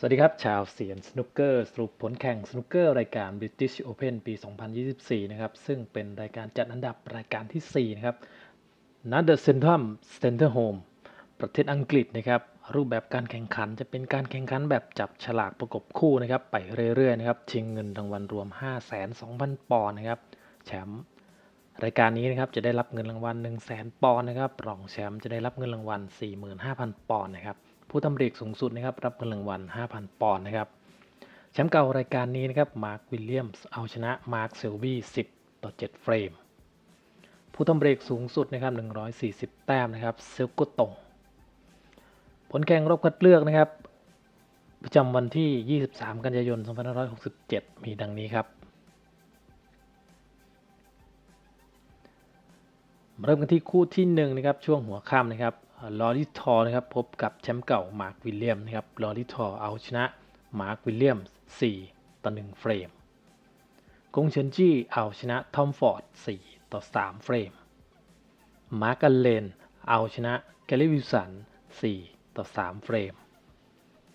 สวัสดีครับ ชาวเสียนสนุกเกอร์สรุปผลแข่งสนุกเกอร์รายการ British Open ปี 2024 นะครับ ซึ่งเป็นรายการจัดอันดับรายการที่ 4 นะครับนัดเดอะเซนทรัมสเตนเตอร์โฮมประเทศอังกฤษนะครับ รูปแบบการแข่งขันจะเป็นการแข่งขันแบบจับฉลากประกบคู่นะครับ ไปเรื่อยๆนะครับชิงเงินรางวัลรวม 502,000 ปอนด์นะครับแชมป์รายการนี้นะครับจะได้รับเงินรางวัล 1 0 0 0 0แปอนด์นะครับรองแชมป์จะได้รับเงินรางวัล 45,000 ปอนด์นะครับ ผู้ทำเร็กสูงสุดนะครับรับเงินรางวัล 5,000 ปอนด์นะครับแชมป์เก่ารายการนี้นะครับมาร์ควิลเลียมส์เอาชนะมาร์คเซลวี10 ต่อ 7 เฟรม ผู้ทำเร็กสูงสุดนะครับ 140 แต้มนะครับเซลกุตงผลแข่งรอบคัดเลือกนะครับ ประจำวันที่ 23 กันยายน 2567 มีดังนี้ครับ เริ่มกันที่คู่ที่1นงนะครับช่วงหัวค่ำนะครับ ลอริทอร์นะครับพบกับแชมป์เก่ามาร์ควิลเลียมนะครับลอริทอร์เอาชนะมาร์ควิลเลียม4ต่อ1เฟรมกงเฉินจี้เอาชนะทอมฟอร์ด4ต่อ3เฟรมมาร์กันเลนเอาชนะแกลลี่วิลสัน4ต่อ3เฟรม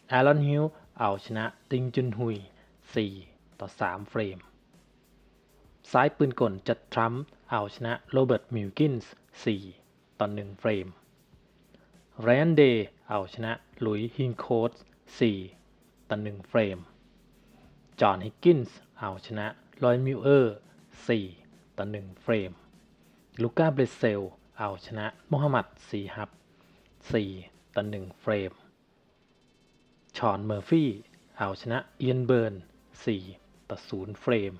แอรอนฮิลเอาชนะติงจุนฮุย4ต่อ3เฟรมซ้ายปืนกลจัดทรัมป์เอาชนะโรเบิร์ตมิลกินส์4ต่อ1เฟรม ไรอันเดย์เอาชนะหลุยฮินโคส4ต่อ1เฟรม จอห์นฮิกกินส์เอาชนะลอยมิลเออร์4ต่อ1เฟรม ลูก้าเบรเซลเอาชนะโมฮัมหมัดซีฮับ4ต่อ1เฟรม ชอนเมอร์ฟี่เอาชนะเอียนเบิร์น4ต่อ0เฟรม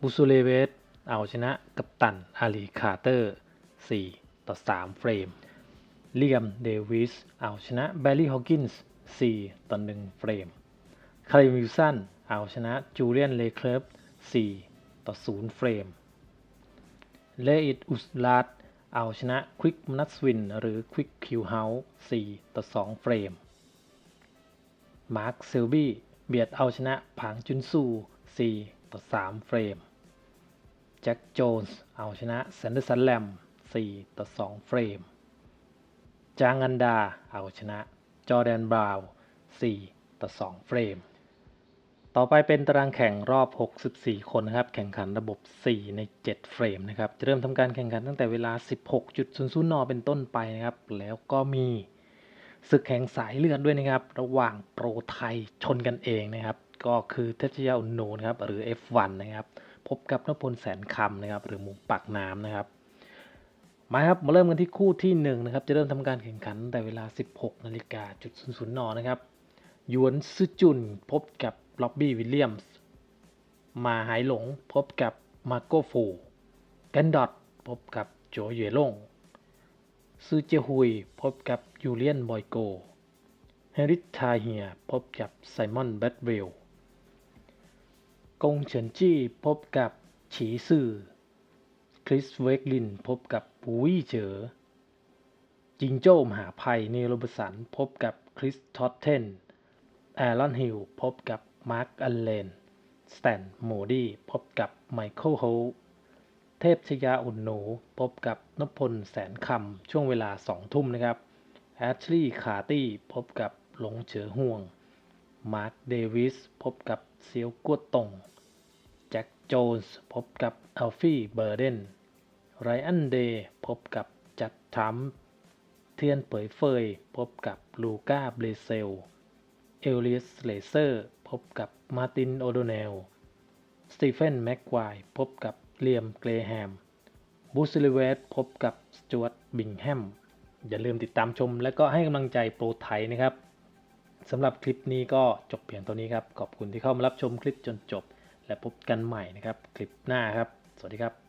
บูซูเลเวสเอาชนะกัปตันอาลีคาร์เตอร์4ต่อ3เฟรม เลียม เดวิส เอาชนะแบร์รี่ ฮอ w กินส์4ต่อ1เฟรม คาริมิลสัน เอาชนะ จูเลียน เลเคลฟ4ต่อ0เฟรม เลอิดอุสลาดเอาชนะควิกนัสวิน หรือควิกคิวเฮาส์4ต่อ2เฟรม มาร์คเซลบี้ เบียดเอาชนะผางจุนซู4ต่อ3เฟรม แจ็คโจนส์ เอาชนะแซนเดอร์สันแลม4ต่อ2เฟรม จางอันดาเอาชนะ จอร์แดนบราวน์4ต่อ 2 เฟรม ต่อไปเป็นตารางแข่งรอบ 64 คนนะครับ แข่งขันระบบ 4 ใน 7 เฟรมนะครับ จะเริ่มทำการแข่งขันตั้งแต่เวลา 16.00นเป็นต้นไปนะครับ แล้วก็มีศึกแข่งสายเลือดด้วยนะครับ ระหว่างโปรไทยชนกันเองนะครับ ก็คือเทพชยาอุนนูนะครับ หรือ F1 นะครับ พบกับนพพลแสนคำนะครับ หรือหมูปักน้ำนะครับ มาครับมาเริ่มกันที่คู่ที่1นงนะครับจะเริ่มทำการแข่งขันแต่เวลา 16นาฬิกาจุดศูนย์นนะครับยวนซึจุนพบกับล็อบบี้วิลเลียมส์มาหายหลงพบกับมาโกฟูแกนดอตพบกับโจเยล่งซือเจฮุยพบกับยูเลียนบอยโกเฮริทาเฮียพบกับไซมอนแบดเวลกงเฉินจี้พบกับฉีซื่อ คริสเวกลินพบกับปูวี่เจอจิงโจ้มหาภัยเนโรบสันพบกับคริสทอตเทน แอรอนฮิลพบกับมาร์คอัลเลน สแตนโมดี้พบกับไมเคิลโฮเทพชยาอุ่นหนู พบกับนพพลแสนคำ ช่วงเวลา2ทุ่มนะครับ แอชลีย์คาร์ตี้ พบกับหลงเฉอห่วง มาร์คเดวิส พบกับเซียวกัวตง โจนส์พบกับอัลฟี่เบอร์เดนไรอันเดย์พบกับจัดทรัมเทียนเผยเฟย พบกับลูก้าเบรเซล เอลเลียสเลเซอร์ พบกับมาตินโอโดเนล สตีเฟนแม็กควายพบกับเลียมเกรแฮม บูซิลิเวสพบกับสจวตบิงแฮม อย่าลืมติดตามชม และก็ให้กำลังใจโปรไทยนะครับสำหรับคลิปนี้ก็จบเพียงตัวนี้ครับ ขอบคุณที่เข้ามารับชมคลิปจนจบ และพบกันใหม่นะครับ คลิปหน้าครับ สวัสดีครับ